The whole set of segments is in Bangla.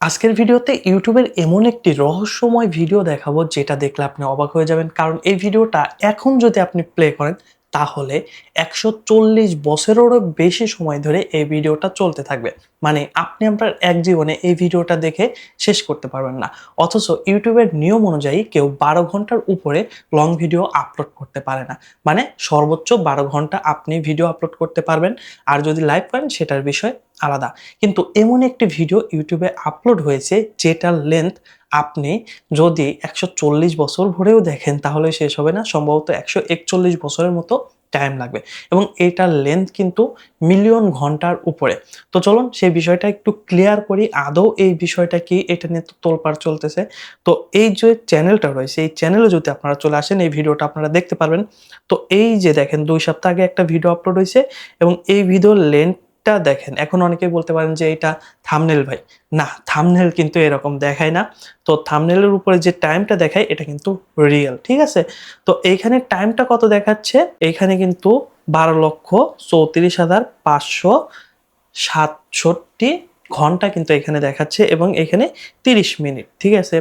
আজকের ভিডিওতে ইউটিউবের এমন একটি রহস্যময় ভিডিও দেখাবো যেটা দেখলে আপনি অবাক হয়ে যাবেন। কারণ এই ভিডিওটা এখন যদি আপনি প্লে করেন তাহলে একশো চল্লিশ বছরেরও বেশি সময় ধরে এই ভিডিওটা চলতে থাকবে। মানে আপনি আপনার এক জীবনে এই ভিডিওটা দেখে শেষ করতে পারবেন না। অথচ ইউটিউবের নিয়ম অনুযায়ী কেউ বারো ঘণ্টার উপরে লং ভিডিও আপলোড করতে পারে না। মানে সর্বোচ্চ বারো ঘণ্টা আপনি ভিডিও আপলোড করতে পারবেন। আর যদি লাইভ করেন, সেটার বিষয় আলাদা। কিন্তু এমন একটি ভিডিও ইউটিউবে আপলোড হয়েছে, যেটার লেন্থ আপনি যদি একশো চল্লিশ বছর ভরেও দেখেন, তাহলে শেষ হবে না। সম্ভবত একশো একচল্লিশ বছরের মতো টাইম লাগবে। এবং এটার লেন্থ কিন্তু মিলিয়ন ঘণ্টার উপরে। তো চলুন সেই বিষয়টা একটু ক্লিয়ার করি। আদৌ এই বিষয়টা কি? এটা নিয়ে তো তোলপাড় চলতেছে। তো এই যে চ্যানেলটা রয়েছে, এই চ্যানেলে যদি আপনারা চলে আসেন, এই ভিডিওটা আপনারা দেখতে পারবেন। তো এই যে দেখেন, দুই সপ্তাহ আগে একটা ভিডিও আপলোড হয়েছে এবং এই ভিডিওর লেন্থ দেখেন, এখন অনেকেই বলতে পারেন যে এটা থামনেল ভাই। না থামনেল কিন্তু এরকম দেখায় না। তো থামনেলের উপরে যে টাইমটা দেখায়, এটা কিন্তু রিয়েল ঠিক আছে? তো এইখানে টাইমটা কত দেখাচ্ছে? এইখানে কিন্তু বারো লক্ষ চৌত্রিশ হাজার পাঁচশো সাতষট্টি ঘণ্টা কিন্তু এখানে দেখাচ্ছে এবং এখানে তিরিশ মিনিট, ঠিক আছে?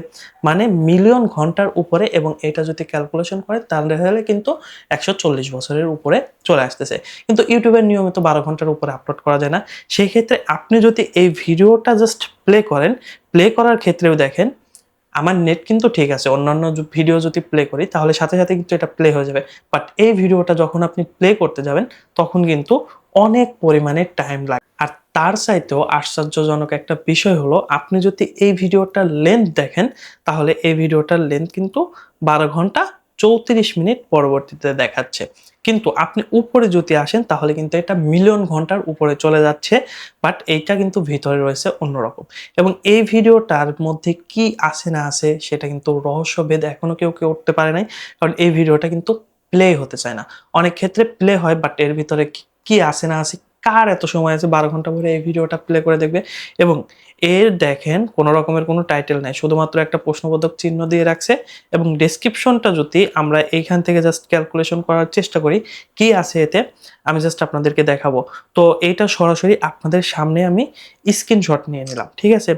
মানে মিলিয়ন ঘণ্টার উপরে এবং এটা যদি ক্যালকুলেশন করে তাহলে কিন্তু একশো চল্লিশ বছরের উপরে চলে আসতেছে। কিন্তু ইউটিউবের নিয়মিত বারো ঘণ্টার উপরে আপলোড করা যায় না। সেই ক্ষেত্রে আপনি যদি এই ভিডিওটা জাস্ট প্লে করেন প্লে করার ক্ষেত্রেও দেখেন, আমার নেট কিন্তু ঠিক আছে। অন্যান্য ভিডিও যদি প্লে করি, তাহলে সাথে সাথে কিন্তু এটা প্লে হয়ে যাবে। বাট এই ভিডিওটা যখন আপনি প্লে করতে যাবেন, তখন কিন্তু অনেক পরিমাণে টাইম লাগে। আর তার চাইতেও আশ্চর্যজনক একটা বিষয় হলো, আপনি যদি এই ভিডিওটার লেন্থ দেখেন, তাহলে এই ভিডিওটার লেন্থ কিন্তু বারো ঘণ্টা চৌত্রিশ মিনিট পরবর্তীতে দেখাচ্ছে। কিন্তু আপনি উপরে যদি আসেন, তাহলে কিন্তু এটা মিলিয়ন ঘণ্টার উপরে চলে যাচ্ছে বাট এইটা কিন্তু ভিতরে রয়েছে অন্যরকম। এবং এই ভিডিওটার মধ্যে কি আছে না আছে, সেটা কিন্তু রহস্যভেদ এখনও কেউ কেউ উঠতে পারে নাই, কারণ এই ভিডিওটা কিন্তু প্লে হতে চায় না। অনেক ক্ষেত্রে প্লে হয় বাট এর ভিতরে কি আছে না আছে কার এত সময় আছে? বারো ঘণ্টা পরে এই ভিডিওটা প্লে করে দেখবে। এবং এর দেখেন কোনো রকমের কোনো টাইটেল নাই। শুধুমাত্র একটা প্রশ্নবোধক চিহ্ন দিয়ে রাখছে এবং ডেসক্রিপশনটা যদি আমরা এইখান থেকে জাস্ট ক্যালকুলেশন করার চেষ্টা করি, কি আছে এতে? আমি জাস্ট আপনাদেরকে দেখাবো। তো এইটা সরাসরি আপনাদের সামনে আমি স্ক্রিনশট নিয়ে নিলাম, ঠিক আছে?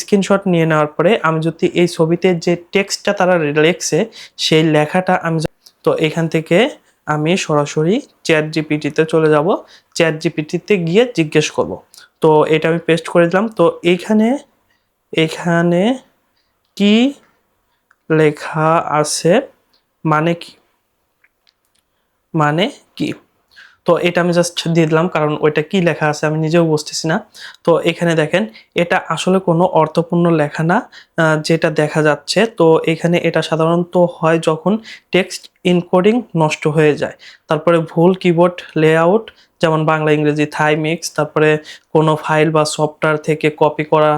স্ক্রিনশট নিয়ে নেওয়ার পরে আমি যদি এই ছবিতে যে টেক্সটটা তারা লেখছে, সেই লেখাটা আমি তো এখান থেকে আমি সরাসরি চ্যাট জিপিটিতে চলে যাব চ্যাট জিপিটিতে গিয়ে জিজ্ঞেস করব। তো এটা আমি পেস্ট করে দিলাম। তো এখানে এখানে কি লেখা আছে? মানে কি? মানে কি? তো এটা আমি জাস্ট দিয়ে দিলাম, কারণ ওইটা কি লেখা আছে আমি নিজেও বুঝতেছি না। তো এখানে দেখেন, এটা আসলে কোনো অর্থপূর্ণ লেখা না যেটা দেখা যাচ্ছে। তো এখানে এটা সাধারণত হয় যখন টেক্সট ইনকোডিং নষ্ট হয়ে যায়। তারপরে ভুল কিবোর্ড লেআউট, যেমন বাংলা, ইংরেজি, থাই মিক্স, তারপরে কোনো ফাইল বা সফটওয়্যার থেকে কপি করা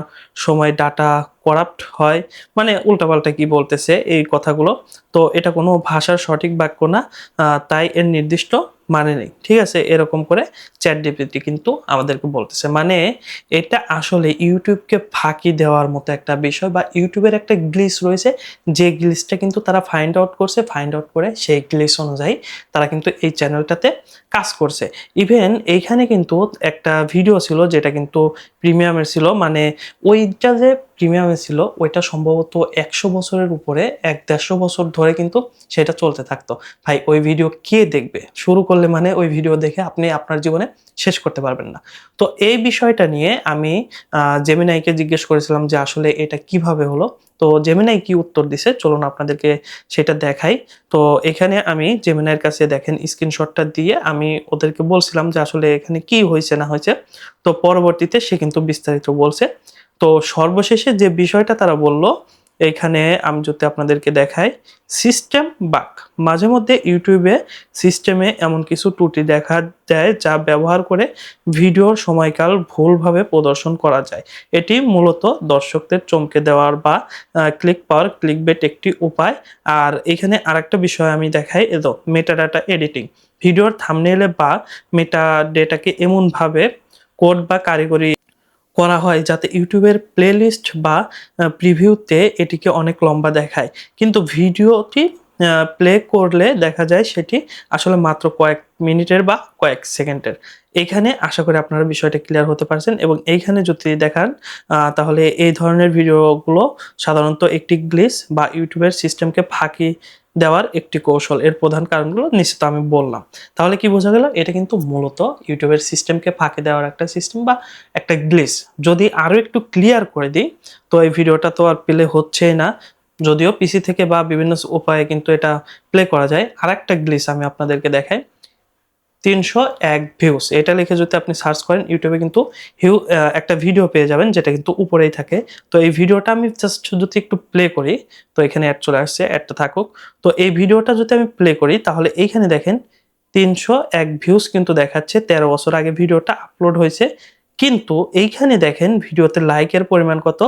সময় ডাটা করাপ্ট হয়। মানে উল্টাপাল্টা কি বলতেছে এই কথাগুলো। তো এটা কোনো ভাষার সঠিক বাক্য না তাই এর নির্দিষ্ট মানে নেই, ঠিক আছে? এরকম করে চ্যাট ডিপিটি কিন্তু আমাদেরকে বলতেছে। মানে এটা আসলে ইউটিউবকে ফাঁকি দেওয়ার মতো একটা বিষয় বা ইউটিউবের একটা গ্লিস রয়েছে, যে গ্লিসটা কিন্তু তারা ফাইন্ড আউট করছে ফাইন্ড আউট করে সেই গ্লিস অনুযায়ী তারা কিন্তু এই চ্যানেলটাতে কাজ করছে। ইভেন এইখানে কিন্তু একটা ভিডিও ছিল যেটা কিন্তু প্রিমিয়ামের ছিল মানে ওইটা যে প্রিমিয়ামে ছিল, ওইটা সম্ভবত একশো বছরের উপরে, এক দেড়শো বছর ধরে কিন্তু সেটা চলতে থাকতো। ভাই, ওই ভিডিও কে দেখবে? শুরু করলে মানে ওই ভিডিও দেখে আপনি আপনার জীবনে শেষ করতে পারবেন না। তো এই বিষয়টা নিয়ে আমি জেমিনাইকে জিজ্ঞেস করেছিলাম যে আসলে এটা কীভাবে হলো? তো জেমিনাই কি উত্তর দিছে? চলুন আপনাদেরকে সেটা দেখাই। তো এখানে আমি জেমিনাইয়ের কাছে দেখেন স্ক্রিনশটটা দিয়ে আমি ওদেরকে বলছিলাম যে আসলে এখানে কি হয়েছে, না হয়েছে। তো পরবর্তীতে সে কিন্তু বিস্তারিত বলছে। তো সর্বশেষে যে বিষয়টা তারা বলল এইখানে আমি যদি আপনাদেরকে দেখাই সিস্টেম বাক। মাঝে মধ্যে ইউটিউবে সিস্টেমে এমন কিছু ত্রুটি দেখা দেয় যা ব্যবহার করে ভিডিওর সময়কাল ভুলভাবে প্রদর্শন করা যায়। এটি মূলত দর্শকদের চমকে দেওয়ার বা ক্লিক পাওয়ার ক্লিক বেট একটি উপায়। আর এখানে আরেকটা বিষয় আমি দেখাই এদো মেটা ডাটা এডিটিং ভিডিওর থামনেলে বা মেটা ডেটাকে এমনভাবে কোড বা কারিগরি করা হয় যাতে ইউটিউবের প্লেলিস্ট বা প্রিভিউতে এটিকে অনেক লম্বা দেখায়। কিন্তু ভিডিওটি প্লে করলে দেখা যায় সেটি আসলে মাত্র কয়েক মিনিটের বা কয়েক সেকেন্ডের। এইখানে আশা করি আপনারা বিষয়টা ক্লিয়ার হতে পারছেন এবং এইখানে যদি দেখান তাহলে এই ধরনের ভিডিওগুলো সাধারণত একটি গ্লিস বা ইউটিউবের সিস্টেমকে ফাঁকি দেওয়ার একটি কৌশল। এর প্রধান কারণগুলো নিশ্চিত আমি বললাম। তাহলে কি বোঝা গেল? এটা কিন্তু মূলত ইউটিউবের সিস্টেমকে ফাঁকে দেওয়ার একটা সিস্টেম বা একটা গ্লিস যদি আরও একটু ক্লিয়ার করে দিই, তো এই ভিডিওটা তো আর প্লে হচ্ছেই না। যদিও পিসি থেকে বা বিভিন্ন উপায়ে কিন্তু এটা প্লে করা যায়। আর একটা গ্লিস আমি আপনাদেরকে দেখাই। তিনশো এক ভিউস এটা লিখে যদি আপনি সার্চ করেন ইউটিউবে কিন্তু হিউ একটা ভিডিও পেয়ে যাবেন, যেটা কিন্তু উপরেই থাকে। তো এই ভিডিওটা আমি জাস্ট যদি একটু প্লে করি, তো এখানে অ্যাড চলে আসছে অ্যাডটা থাকুক। তো এই ভিডিওটা যদি আমি প্লে করি, তাহলে এইখানে দেখেন তিনশো এক ভিউস কিন্তু দেখাচ্ছে, তেরো বছর আগে ভিডিওটা আপলোড হয়েছে। কিন্তু এইখানে দেখেন ভিডিওতে লাইকের পরিমাণ কত?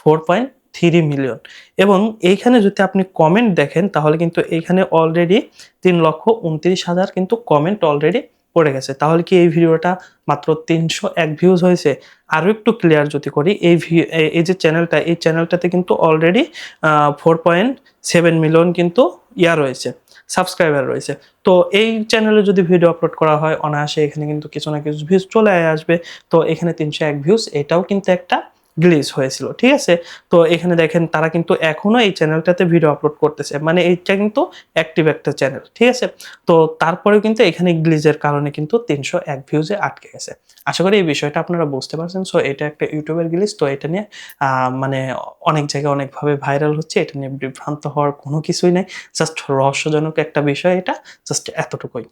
Four point three million. এবং এইখানে যদি আপনি কমেন্ট দেখেন, তাহলে কিন্তু এইখানে অলরেডি তিন লক্ষ উনত্রিশ হাজার কিন্তু কমেন্ট অলরেডি পড়ে গেছে। তাহলে কি এই ভিডিওটা মাত্র তিনশো এক ভিউজ হয়েছে? আরও একটু ক্লিয়ার যদি করি, এই এই যে চ্যানেলটা এই চ্যানেলটাতে কিন্তু already four point seven million কিন্তু ইয়া রয়েছে সাবস্ক্রাইবার রয়েছে। তো এই চ্যানেলে যদি ভিডিও আপলোড করা হয়, অনায়াসে এখানে কিন্তু কিছু না কিছু ভিউজ চলে আসবে। তো এখানে তিনশো এক ভিউজ এটাও কিন্তু একটা গ্লিজ হয়েছিল, ঠিক আছে? তো এখানে দেখেন তারা কিন্তু এখনও এই চ্যানেলটাতে ভিডিও আপলোড করতেছে মানে এইটা কিন্তু অ্যাক্টিভ একটা চ্যানেল ঠিক আছে? তো তারপরেও কিন্তু এখানে গ্লিজের কারণে কিন্তু তিনশো এক ভিউজে আটকে গেছে। আশা করি এই বিষয়টা আপনারা বুঝতে পারছেন। সো এটা একটা ইউটিউবের গ্লিজ তো এটা নিয়ে মানে অনেক জায়গায় অনেকভাবে ভাইরাল হচ্ছে, এটা নিয়ে বিভ্রান্ত হওয়ার কোনো কিছুই নাই। জাস্ট রহস্যজনক একটা বিষয় এটা জাস্ট এতটুকুই।